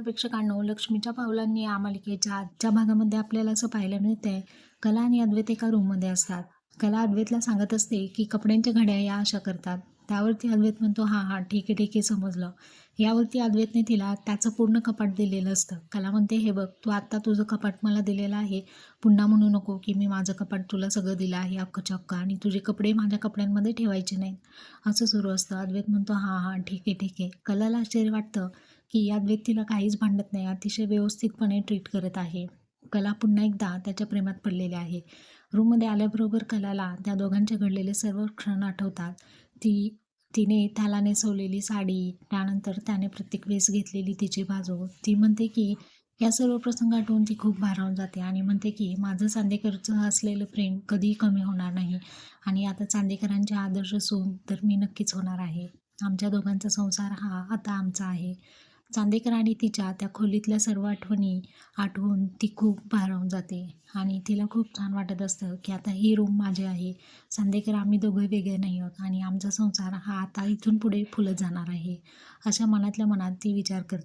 नमस्कार प्रेक्षकांनो लक्ष्मीच्या पावलांनी या मालिकेच्या आजच्या भागामध्ये आपल्याला असं पाहायला मिळतंय कला आणि अद्वैत एका रूममध्ये असतात. कला अद्वैतला सांगत असते की कपड्यांच्या घड्या या अशा करतात. त्यावरती अद्वैत म्हणतो हां हां ठीक आहे ठीक आहे समजलं. यावरती अद्वैतने तिला त्याचं पूर्ण कपाट दिलेलं असतं. कला म्हणते हे बघ तू आत्ता तुझं कपाट मला दिलेलं आहे. पुन्हा म्हणू नको की मी माझं कपाट तुला सगळं दिलं आहे अख्खं आणि तुझे कपडे माझ्या कपड्यांमध्ये ठेवायचे नाहीत. असं सुरू असतं. अद्वैत म्हणतो हां हां ठीक आहे ठीक आहे. कलाला आश्चर्य वाटतं. की या व्यक्तीला काहीच भांडत नाही अतिशय व्यवस्थितपणे ट्रीट करत आहे. कला पुन्हा एकदा त्याच्या प्रेमात पडलेली आहे. रूममध्ये आल्याबरोबर कलाला त्या दोघांचे घडलेले सर्व क्षण आठवतात. ती तिने त्याला नेसवलेली साडी त्यानंतर त्याने प्रत्येक वेळेस घेतलेली तिची बाजू. ती म्हणते की या सर्व प्रसंग आठवून ती खूप भारावून जाते आणि म्हणते की माझं चांदेकरचं असलेलं प्रेम कधीही कमी होणार नाही आणि आता चांदेकरांचे आदर्श सून तर मी नक्कीच होणार आहे. आमच्या दोघांचा संसार हा आता आमचा आहे. चांदेकर आणि तिच्या त्या खोलीतल्या सर्व आठवणी आठवून ती खूप भारावून जाते. आणि तिला खूप छान वाटत असतं की आता ही रूम माझी आहे. चांदेकर आम्ही दोघं वेगळे नाही आहोत आणि आमचा संसार हा आता इथून पुढे फुलत जाणार आहे. अशा मनातल्या मनात ती विचार करते.